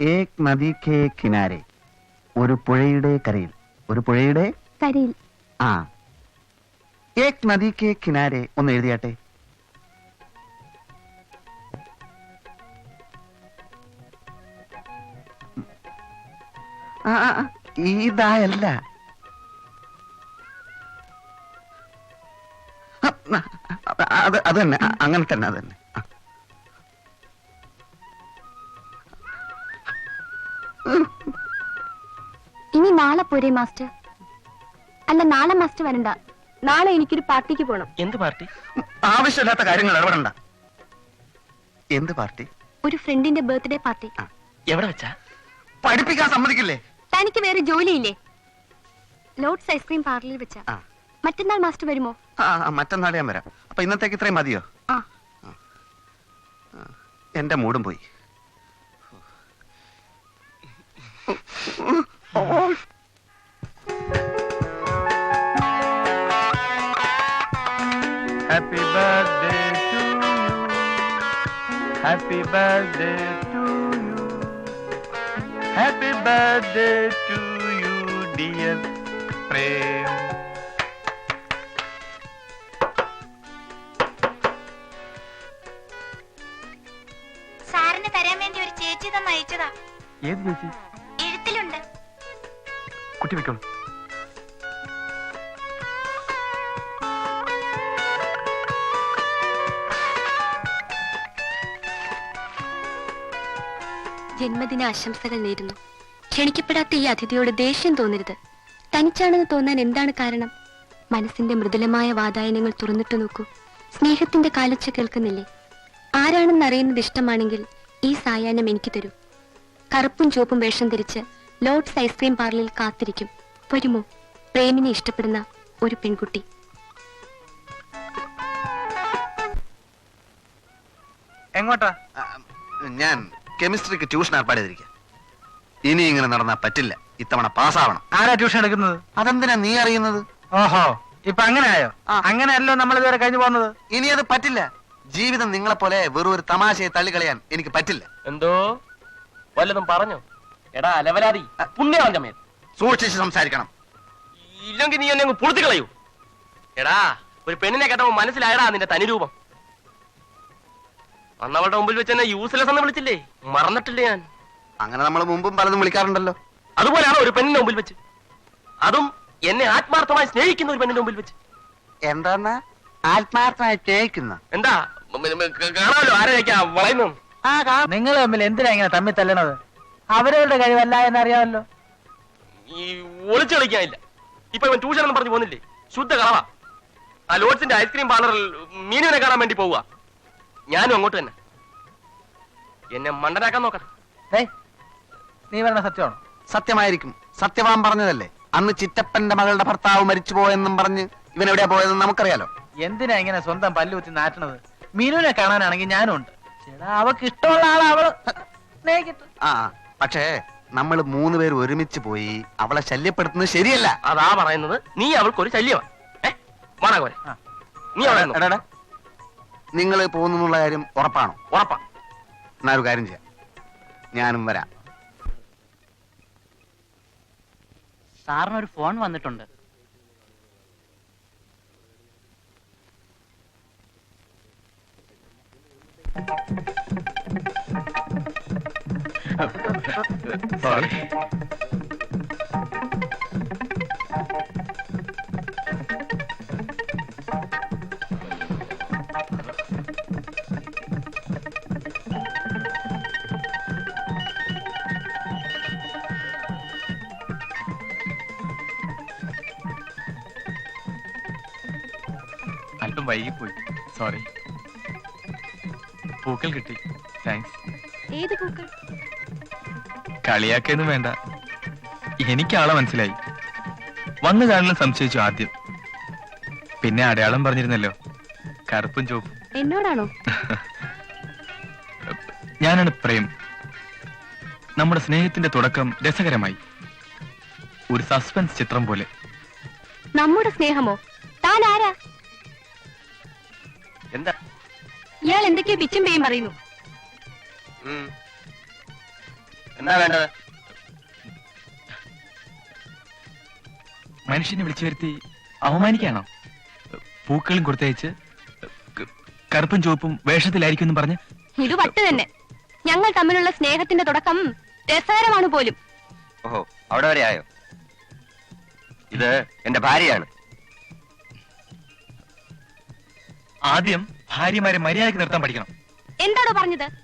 ഏക് നദി के കിനാരെ. ഒരു പുഴയുടെ കരയിൽ. ഒരു പുഴയുടെ കരയിൽ. ആ. ഏക് നദി കെ കിനാരെ ഒന്ന് എഴുതിയാട്ടെ. ഇതായല്ല. അത് അത് തന്നെ. അങ്ങനെ തന്നെ അത് തന്നെ. ഇനി നാളെ പോരെ മാസ്റ്റർ. അല്ല നാളെ മാസ്റ്റർ വരണ്ട. നാളെ എനിക്കൊരു പാർട്ടിക്ക് പോണം. എന്ത് പാർട്ടി? ആവശ്യമില്ലാത്ത കാര്യങ്ങൾ ഇടപെടണ്ട. എന്ത് പാർട്ടി? ഒരു ഫ്രണ്ടിന്റെ ബർത്ത്ഡേ പാർട്ടി. എവിടെ വെച്ചാ? പഠിപ്പിക്കാൻ സമ്മതിക്കില്ലേ? തനിക്ക് വേറെ ജോലിയില്ലേ? ലോഡ്സ് ഐസ്ക്രീം പാർലറിൽ വെച്ചാ. മറ്റന്നാൾ മാസ്റ്റർ വരുമോ? മറ്റന്നാളെ ഞാൻ വരാം. അപ്പൊ ഇന്നത്തേക്ക് ഇത്രയും മതിയോ? ആ. എന്റെ മൂടും പോയി. Happy birthday to you. Happy birthday to you. Happy birthday to you, dear Prem. സാറിന് തരാൻ വേണ്ടി ഒരു ചേച്ചി തന്നെ അയച്ചതാ ഏത് ചേച്ചി കുട്ടി വെക്കണം ജന്മദിന ആശംസകൾ നേരുന്നു. ക്ഷണിക്കപ്പെടാത്ത ഈ അതിഥിയോട് ദേഷ്യം തോന്നരുത്. തനിച്ചാണെന്ന് തോന്നാൻ എന്താണ് കാരണം? മനസ്സിന്റെ മൃദുലമായ വാതായനങ്ങൾ തുറന്നിട്ട് നോക്കൂ. സ്നേഹത്തിന്റെ കാലച്ച കേൾക്കുന്നില്ലേ? ആരാണെന്ന് അറിയുന്നത് ഇഷ്ടമാണെങ്കിൽ ഈ സായാഹ്നം എനിക്ക് തരൂ. കറുപ്പും ചുവപ്പും വേഷം ധരിച്ച് ലോഡ്സ് ഐസ്ക്രീം പാർലറിൽ കാത്തിരിക്കും. വരുമോ? പ്രേമിനെ ഇഷ്ടപ്പെടുന്ന ഒരു പെൺകുട്ടി. എങ്ങോട്ടാ? ഞാൻ കെമിസ്ട്രിക്ക് ട്യൂഷൻ ഏർപ്പാട് ചെയ്തിരിക്കുക ഇനി ഇങ്ങനെ നടന്നാ പറ്റില്ല. ഇത്തവണ പാസ്സാവണം. ആരാ ട്യൂഷൻ എടുക്കുന്നത്? അതെന്തിനാ നീ അറിയുന്നത്? ഓഹോ ഇപ്പൊ അങ്ങനെ ആയോ അങ്ങനെയല്ലോ നമ്മൾ ഇതുവരെ കഴിഞ്ഞു പോകുന്നത്. ഇനി അത് പറ്റില്ല. ജീവിതം നിങ്ങളെ പോലെ വെറും ഒരു തമാശയെ തള്ളിക്കളയാൻ എനിക്ക് പറ്റില്ല. എന്തോ? വല്ലതും പറഞ്ഞോ? എടാ അലവലാതി. മേൽ സൂക്ഷിച്ച് സംസാരിക്കണം. ഇല്ലെങ്കിൽ നീ എന്നെ പൊളുത്തി കളയൂ. എടാ ഒരു പെണ്ണിനെ കേട്ടപ്പോ മനസ്സിലായടാ നിന്റെ തനിരൂപം. അന്നവളുടെ മുമ്പിൽ വെച്ച് എന്നെ യൂസ്ലെസ് എന്ന് വിളിച്ചില്ലേ? മറന്നിട്ടില്ലേ ഞാൻ. അങ്ങനെ നമ്മൾ മുമ്പും പലതും വിളിക്കാറുണ്ടല്ലോ. അതുപോലെയാണ് ഒരു പെണ്ണിന്റെ മുമ്പിൽ വെച്ച്. അതും എന്നെ ആത്മാർത്ഥമായി സ്നേഹിക്കുന്ന ഒരു പെണ്ണിന്റെ മുമ്പിൽ വെച്ച്. എന്താ ആത്മാർത്ഥമായി സ്നേഹിക്കുന്ന. എന്താ? കാണാമല്ലോ ആരെയൊക്കെയാ വളയുന്നു നിങ്ങൾ തമ്മിൽ എന്തിനാ ഇങ്ങനെ തമ്മിൽ തല്ലണത്? അവരവരുടെ കഴിവല്ല എന്നറിയാമല്ലോ. ഈ ഒളിച്ചു കളിക്കാനില്ല. ഇപ്പൊ ഇവൻ ട്യൂഷൻ എന്ന് പറഞ്ഞു പോകുന്നില്ലേ ശുദ്ധ കളവാ. ആ ലോഡ്സിന്റെ ഐസ്ക്രീം പാർലറിൽ മീനുവിനെ കാണാൻ വേണ്ടി പോവുക. ഞാനും അങ്ങോട്ട് തന്നെ. എന്നെ മണ്ടനാക്കാൻ നോക്കട്ടെ ഏയ് നീ പറഞ്ഞ സത്യമാണോ? സത്യമായിരിക്കും. സത്യവാൻ പറഞ്ഞതല്ലേ? അന്ന് ചിറ്റപ്പന്റെ മകളുടെ ഭർത്താവ് മരിച്ചു പോയെന്നും പറഞ്ഞ് ഇവൻ എവിടെയാ പോയതെന്ന് നമുക്കറിയാലോ. എന്തിനാ ഇങ്ങനെ സ്വന്തം പല്ലുകുത്തി നാറ്റണത്? മീനുവിനെ കാണാനാണെങ്കിൽ ഞാനും ഉണ്ട് അവക്ക് ഇഷ്ടമുള്ള ആളെ അവൾ. സ്നേഹിക്കട്ടെ. ആ. പക്ഷേ നമ്മൾ മൂന്ന് പേര് ഒരുമിച്ച് പോയി അവളെ ശല്യപ്പെടുത്തുന്നത് ശരിയല്ല. അതാ പറയുന്നത്. നീ അവൾക്ക് ഒരു ശല്യമാണ്. നീ നിന്നോ. നിങ്ങൾ പോകുന്നുള്ള കാര്യം ഉറപ്പാണോ? ഉറപ്പാ. എന്നാ ഒരു കാര്യം ചെയ്യാം. ഞാനും വരാം. ഒരു ഫോൺ വന്നിട്ടുണ്ട്. അല്പം വൈകിപ്പോയി. സോറി പൂക്കൾ കിട്ടി. താങ്ക്സ് ഏത് പൂക്കൾ? കളിയാക്കൊന്നും വേണ്ട. എനിക്ക് ആളെ മനസ്സിലായി. വന്നു കാണലും സംശയിച്ചു ആദ്യം. പിന്നെ അടയാളം പറഞ്ഞിരുന്നല്ലോ. കറുപ്പും ചോപ്പും എന്നോടാണോ? ഞാനാണ് പ്രേം. നമ്മുടെ സ്നേഹത്തിന്റെ തുടക്കം രസകരമായി. ഒരു സസ്പെൻസ് ചിത്രം പോലെ. നമ്മുടെ സ്നേഹമോ? താൻ ആരാ? എന്താ? ഇയാൾ എന്തൊക്കെയോ പിച്ചും പേയും പറയുന്നു. എന്താ വേണ്ടത്? മനുഷ്യനെ വിളിച്ചു വരുത്തി അവമാനിക്കാണോ? പൂക്കളും കൊടുത്തയച്ച് കറുപ്പും ചുവപ്പും വേഷത്തിലായിരിക്കും എന്ന് പറഞ്ഞ് ഇത് വട്ട് തന്നെ. ഞങ്ങൾ തമ്മിലുള്ള സ്നേഹത്തിന്റെ തുടക്കം രസകരമാണ് പോലും. ഓഹോ അവിടെ വരെ ആയോ? ഇത് എന്റെ ഭാര്യയാണ്. ആദ്യം ഭാര്യമാരെ മര്യാദയ്ക്ക് നിർത്താൻ പഠിക്കണം. എന്താണോ പറഞ്ഞത്?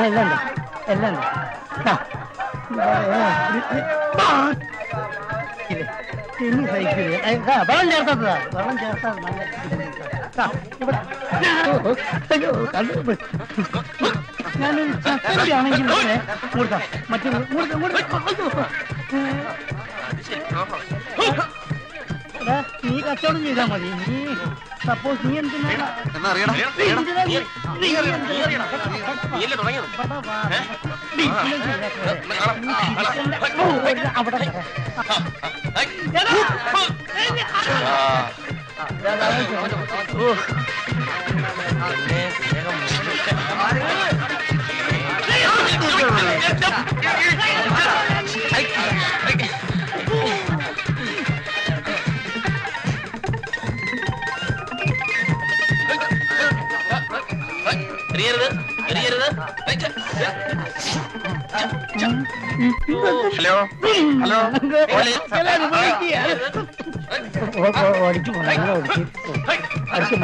എല്ലാം എല്ലാം വെള്ളം ചേർത്തതാ വെള്ളം ചേർത്താ നല്ല ആ, ഇവിടെ. അയ്യോ, കണ്ടു. ഞാനൊരു ചക്കരത്തി ആണെങ്കിൽ കൊടുക്കാം മറ്റേ കൊടുക്കാം കൊടുക്കാം കച്ചവടം ചെയ്താൽ മതി നീ സപ്പോസ് നീ എന്തിനാ എന്നാ അറിയണം ഓ, ഓടിച്ചു പോണം, അങ്ങനെ ഓടിച്ചു. അടുത്ത